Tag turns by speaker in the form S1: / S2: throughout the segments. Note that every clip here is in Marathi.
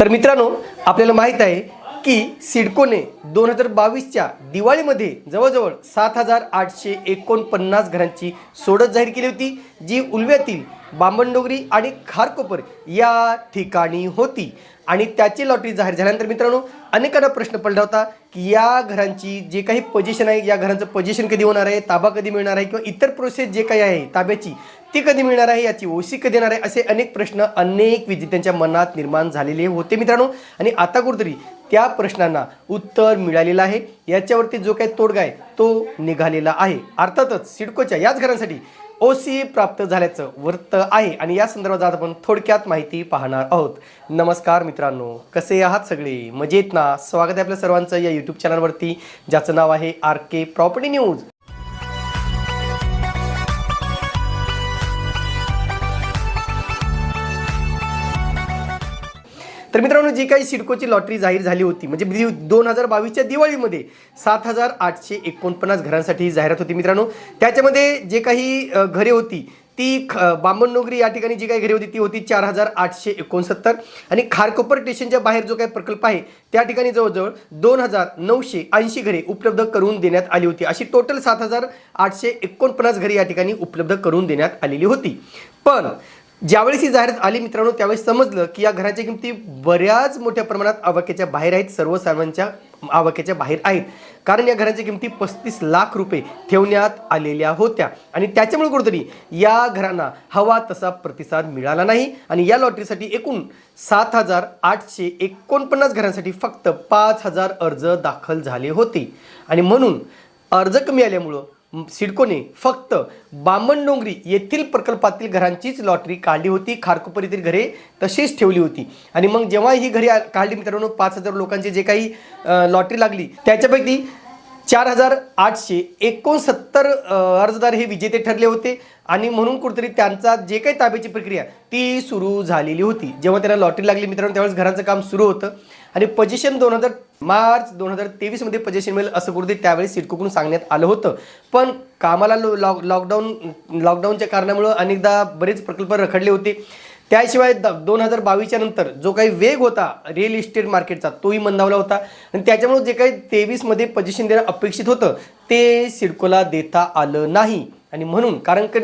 S1: तर मित्रांनो आपल्याला माहीत आहे की सिडकोने दोन हजार बावीसच्या दिवाळीमध्ये जवळजवळ सात हजार आठशे एकोणपन्नास घरांची सोडत जाहीर केली होती जी उलव्यातील बांबणडोगरी आणि खारकोपर या ठिकाणी होती. आणि त्याची लॉटरी जाहीर झाल्यानंतर मित्रांनो अनेकांना प्रश्न पडला होता की या घरांची जे काही पोझिशन आहे या घरांचं पोझिशन कधी होणार आहे ताबा कधी मिळणार आहे किंवा इतर प्रोसेस जे काही आहे ताब्याची ती कधी मिळणार आहे याची ओसी कधी येणार आहे असे अनेक प्रश्न अनेक विजेत्यांच्या मनात निर्माण झालेले होते मित्रांनो. आणि आता कुठेतरी त्या प्रश्नांना उत्तर मिळालेलं आहे. याच्यावरती जो काही तोडगा आहे तो निघालेला आहे. अर्थातच सिडकोच्या याच घरांसाठी ओसी प्राप्त झाल्याचं वृत्त आहे. आणि या संदर्भात आज आपण थोडक्यात माहिती पाहणार आहोत. नमस्कार मित्रांनो कसे आहात सगळे? मजेत ना? स्वागत आहे आपल्या सर्वांचं या यूट्यूब चॅनलवरती ज्याचं नाव आहे आर के प्रॉपर्टी न्यूज. तर मित्रांनो जी काही सिडकोची लॉटरी जाहीर झाली होती म्हणजे दोन हजार बावीसच्या दिवाळीमध्ये सात हजार आठशे एकोणपन्नास घरांसाठी ही जाहिरात होती मित्रांनो. त्याच्यामध्ये जे काही घरे होती ती ख बांबननोगरी या ठिकाणी जी काही घरे होती ती होती चार हजार आठशे एकोणसत्तर. आणि खारकोपर स्टेशनच्या बाहेर जो काही प्रकल्प आहे त्या ठिकाणी जवळजवळ दोन हजार नऊशे ऐंशी घरे उपलब्ध करून देण्यात आली होती. अशी टोटल सात हजार आठशे एकोणपन्नास घरे या ठिकाणी उपलब्ध करून देण्यात आलेली होती. पण ज्यावेळेस ही जाहिरात आली मित्रांनो त्यावेळेस समजलं की या घराच्या किमती बऱ्याच मोठ्या प्रमाणात आवाक्याच्या बाहेर आहेत सर्वसामान्यांच्या आवाक्याच्या बाहेर आहेत. कारण या घराच्या किमती पस्तीस लाख रुपये ठेवण्यात आलेल्या होत्या. आणि त्याच्यामुळे कुठेतरी या घरांना हवा तसा प्रतिसाद मिळाला नाही. आणि या लॉटरीसाठी एकूण सात हजार आठशे एकोणपन्नास घरांसाठी फक्त पाच हजार अर्ज दाखल झाले होते. आणि म्हणून अर्ज कमी आल्यामुळं सिडकोने फक्त बामणडोंगरी येथील प्रकल्पातील घरांचीच लॉटरी काढली होती खारकोपर येथील घरे तशीच ठेवली होती. आणि मग जेव्हा ही घरे काढली मित्रांनो पाच हजार लोकांची जे काही लॉटरी लागली त्याच्यापैकी चार हजार आठशे एकोणसत्तर अर्जदार हे विजेते ठरले होते. आणि म्हणून कुठेतरी त्यांचा जे काही ताब्याची प्रक्रिया ती सुरू झालेली होती. जेव्हा त्यांना लॉटरी लागली मित्रांनो त्यावेळेस घरांचं काम सुरू होतं. आणि पोझिशन दोन हजार मार्च दोन हजार तेवीसमध्ये पजेशन मिळेल असं कुठेतरी त्यावेळी सिडकोकडून सांगण्यात आलं होतं. पण कामाला लॉक लॉकडाऊन लॉकडाऊनच्या कारणामुळं अनेकदा बरेच प्रकल्प रखडले होते. त्याशिवाय द दोन हजार बावीसच्या नंतर जो काही वेग होता रिअल इस्टेट मार्केटचा तोही मंदावला होता. आणि त्याच्यामुळे जे काही तेवीसमध्ये पजेशन देणं अपेक्षित होतं ते सिडकोला देता आलं नाही. आणि म्हणून कारण की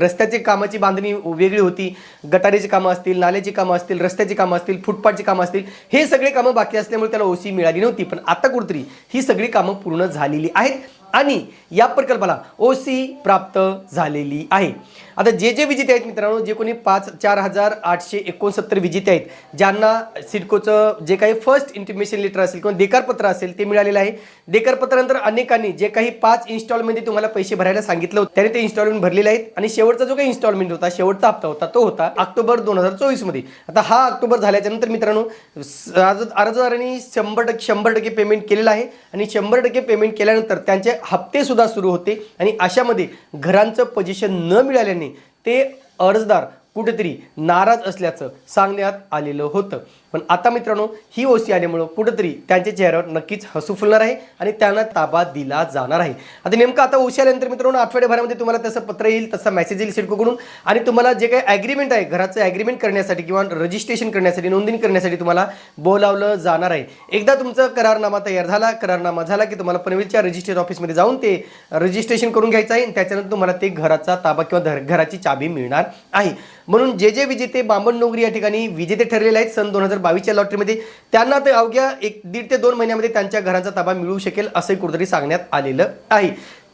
S1: रस्त्याची कामाची बांधणी वेगळी होती गटारीची कामं असतील नाल्याची कामं असतील रस्त्याची कामं असतील फुटपाथची कामं असतील हे सगळे कामं बाकी असल्यामुळे त्याला ओसी मिळाली नव्हती. पण आता कुठतरी ही सगळी कामं पूर्ण झालेली आहेत. आणि या प्रकल्पाला ओ सी प्राप्त झालेली आहे. आता जे जे विजेते आहेत मित्रांनो जे कोणी पाच चार हजार आठशे एकोणसत्तर विजेते आहेत ज्यांना सिडकोचं जे काही फर्स्ट इंटिमेशन लेटर असेल किंवा देकारपत्र असेल ते मिळालेलं आहे. देकारपत्रानंतर अनेकांनी जे काही पाच इन्स्टॉलमेंटमध्ये तुम्हाला पैसे भरायला सांगितलं होतं त्याने ते इन्स्टॉलमेंट भरलेले आहेत. आणि शेवटचा जो काही इन्स्टॉलमेंट होता शेवटचा हप्ता होता तो होता ऑक्टोबर दोन हजार चोवीसमध्ये. आता हा ऑक्टोबर झाल्याच्यानंतर मित्रांनो अर्जदारांनी शंभर टक्के शंभर टक्के पेमेंट केलेलं आहे. आणि शंभर टक्के पेमेंट केल्यानंतर त्यांचे हप्ते सुद्धा सुरू होते आणि अशामध्ये घरांचं पोजिशन न मिळाल्याने ते अर्जदार कुठेतरी नाराज असल्याचं सांगण्यात आलेलं होतं. पण आता मित्रांनो ही ओसी आल्यामुळं कुठंतरी त्यांच्या चेहऱ्यावर नक्कीच हसू फुलणार आहे आणि त्यांना ताबा दिला जाणार आहे. आता नेमकं आता ओसी आल्यानंतर मित्रांनो आठवड्याभरामध्ये तुम्हाला तसं पत्र येईल तसा मेसेज येईल सिडकोकडून. आणि तुम्हाला जे काही ॲग्रीमेंट आहे घराचं ॲग्रीमेंट करण्यासाठी किंवा रजिस्ट्रेशन करण्यासाठी नोंदणी करण्यासाठी तुम्हाला बोलावलं जाणार आहे. एकदा तुमचं करारनामा तयार झाला करारनामा झाला की तुम्हाला पनवेलच्या रजिस्ट्रेशन ऑफिसमध्ये जाऊन ते रजिस्ट्रेशन करून घ्यायचं आहे. आणि त्याच्यानंतर तुम्हाला ते घराचा ताबा किंवा घराची चाबी मिळणार आहे. म्हणून जे जे विजेते बांबण नोकरी या ठिकाणी विजेते ठरलेले आहेत सन दोन हजार बावीसच्या लॉटरीमध्ये त्यांना ते अवघ्या एक दीड ते दोन महिन्यामध्ये त्यांच्या घराचा ताबा मिळू शकेल असंही कुठेतरी सांगण्यात आलेलं आहे.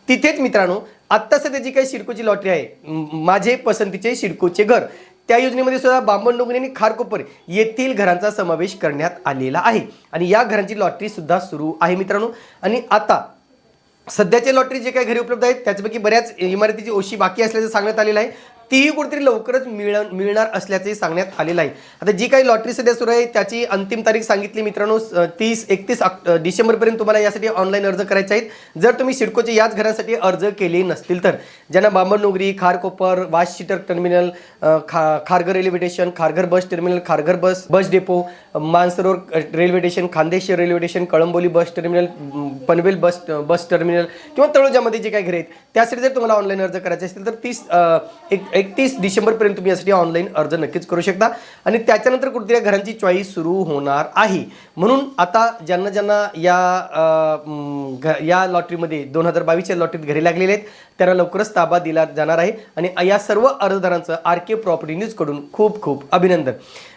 S1: तिथेच मित्रांनो आत्ता सध्या जी काही शिडकोची लॉटरी आहे माझे पसंतीचे शिडकोचे घर त्या योजनेमध्ये सुद्धा बांबण डोंगरी आणि खारकोपर येथील घरांचा समावेश करण्यात आलेला आहे. आणि या घरांची लॉटरी सुद्धा सुरू आहे मित्रांनो. आणि आता सध्याचे लॉटरी जे काही घरी उपलब्ध आहेत त्याच्यापैकी बऱ्याच इमारतीची ओशी बाकी असल्याचं सांगण्यात आलेलं आहे. तीही कुठेतरी लवकरच मिळ मिळणार असल्याचंही सांगण्यात आलेलं आहे. आता जी काही लॉटरी सध्या सुरू आहे त्याची अंतिम तारीख सांगितली मित्रांनो तीस एकतीस डिसेंबरपर्यंत तुम्हाला यासाठी ऑनलाईन अर्ज करायचे आहेत. जर तुम्ही सिडकोचे याच घरासाठी अर्ज केले नसतील तर ज्यांना बांबनोगरी खारकोपर वाशीटर टर्मिनल खा Kharghar railway station Kharghar bus terminal Kharghar bus bus depot Mansarovar railway station Khandeshwar railway station Kalamboli bus terminal Panvel bus bus terminal किंवा तळोजामध्ये जे काही घरे आहेत त्यासाठी जर तुम्हाला ऑनलाईन अर्ज करायचे असतील तर तीस एक एकतीस डिसेंबरपर्यंत तुम्ही यासाठी ऑनलाईन अर्ज नक्कीच करू शकता. आणि त्याच्यानंतर कुठेतरी घरांची चॉईस सुरू होणार आहे. म्हणून आता ज्यांना ज्यांना या घ- या लॉटरीमध्ये दोन हजार बावीसच्या लॉटरीत घरी लागलेले आहेत त्यांना लवकरच ताबा दिला जाणार आहे. आणि या सर्व अर्जदारांचं आर के प्रॉपर्टी न्यूजकडून खूप खूप अभिनंदन.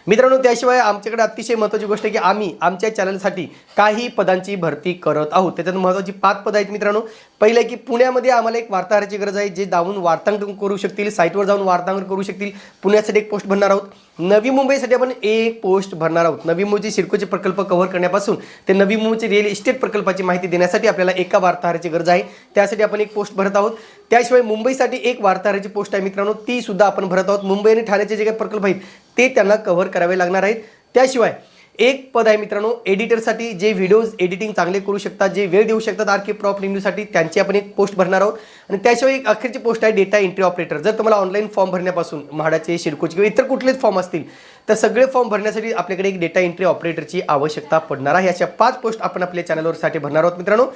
S1: मित्रांनो त्याशिवाय आमच्याकडे अतिशय महत्त्वाची गोष्ट आहे की आम्ही आमच्या चॅनलसाठी काही पदांची भरती करत आहोत. त्याच्यात महत्त्वाची पाच पदं आहेत मित्रांनो. पहिलं आहे की पुण्यामध्ये आम्हाला एक वार्ताहराची गरज आहे जे जाऊन वार्तांकन करू शकतील साईटवर जाऊन वार्तांकन करू शकतील. पुण्यासाठी एक पोस्ट भरणार आहोत. नवी मुंबईसाठी आपण एक पोस्ट भरणार आहोत. नवी मुंबईचे सिडकोचे प्रकल्प कव्हर करण्यापासून ते नवी मुंबईचे रिअल इस्टेट प्रकल्पाची माहिती देण्यासाठी आपल्याला एका वार्ताहराची गरज आहे. त्यासाठी आपण एक पोस्ट भरत आहोत. त्याशिवाय मुंबईसाठी एक वार्ताहराची पोस्ट आहे मित्रांनो ती सुद्धा आपण भरत आहोत. मुंबई आणि ठाण्याचे जे काही प्रकल्प आहेत ते त्यांना कव्हर करावे लागणार आहेत. त्याशिवाय एक पद आहे मित्रांनो एडिटरसाठी जे व्हिडिओज एडिटिंग चांगले करू शकतात जे वेळ देऊ शकतात आर के प्रॉप रिन्यूसाठी त्यांची आपण एक पोस्ट भरणार आहोत. आणि त्याशिवाय एक अखेरची पोस्ट आहे डेटा एंट्री ऑपरेटर जर तुम्हाला ऑनलाईन फॉर्म भरण्यापासून म्हाडाचे शिरकोचे किंवा इतर कुठलेच फॉर्म असतील तर सगळे फॉर्म भरण्यासाठी आपल्याकडे एक डेटा एंट्री ऑपरेटरची आवश्यकता पडणार आहे. अशा पाच पोस्ट आपण आपल्या चॅनलवरसाठी भरणार आहोत मित्रांनो.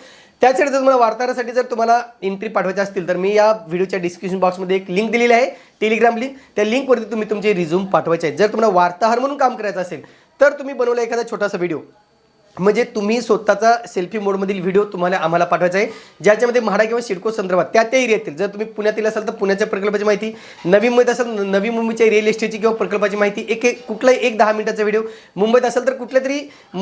S1: त्यासाठी जर तुम्हाला वार्ताहरासाठी जर तुम्हाला एंट्री पाठवायची असतील तर मी या व्हिडिओच्या डिस्क्रिप्शन बॉक्समध्ये एक लिंक दिलेली आहे टेलिग्राम लिंक त्या लिंकवरती तुम्ही तुमचे रिझ्यूम पाठवायचे आहेत. जर तुम्हाला वार्ताहर म्हणून काम करायचं असेल तर तुम्ही बनवला एखादा छोटासा व्हिडिओ म्हणजे तुम्ही स्वतःचा सेल्फी मोडमधील व्हिडिओ तुम्हाला आम्हाला पाठवायचा आहे. ज्याच्यामध्ये म्हाडा किंवा सिडको संदर्भात त्या त्या एरियातील जर तुम्ही पुण्यातील असाल तर पुण्याच्या प्रकल्पाची माहिती नवी मुंबईत असाल नवी मुंबईच्या रिअल इस्टेटची किंवा प्रकल्पाची माहिती एक एक कुठलाही एक दहा मिनिटाचा व्हिडिओ मुंबईत असेल तर कुठल्या तरी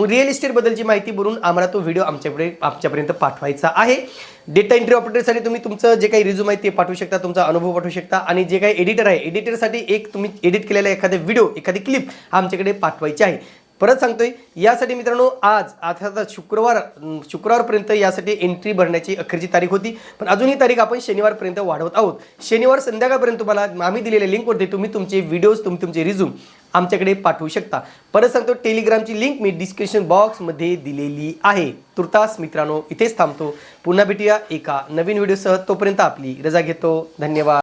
S1: रिअल इस्टेटबद्दलची माहिती भरून आम्हाला तो व्हिडिओ आमच्याकडे आमच्यापर्यंत पाठवायचा आहे. डेटा एंट्री ऑपरेटरसाठी तुम्ही तुमचं जे काही रिझ्यूम आहे ते पाठवू शकता तुमचा अनुभव पाठवू शकता आणि जे काही एडिटर आहे एडिटरसाठी एक तुम्ही एडिट केलेला एखादा व्हिडिओ एखादी क्लिप आमच्याकडे पाठवायची आहे. परत सांगतोय यासाठी मित्रांनो आज आता शुक्रवार शुक्रवारपर्यंत यासाठी एंट्री भरण्याची अखेरची तारीख होती. पण अजून ही तारीख आपण शनिवारपर्यंत वाढवत आहोत. शनिवार संध्याकाळपर्यंत तुम्हाला आम्ही दिलेल्या लिंकवरती तुम्ही तुमचे व्हिडिओज तुम्ही तुमचे रिझ्यूम आमच्याकडे पाठवू शकता. परत सांगतो टेलिग्रामची लिंक मी डिस्क्रिप्शन बॉक्समध्ये दिलेली आहे. तुर्तास मित्रांनो इथेच थांबतो. पुन्हा भेटूया एका नवीन व्हिडिओसह तोपर्यंत आपली रजा घेतो. धन्यवाद.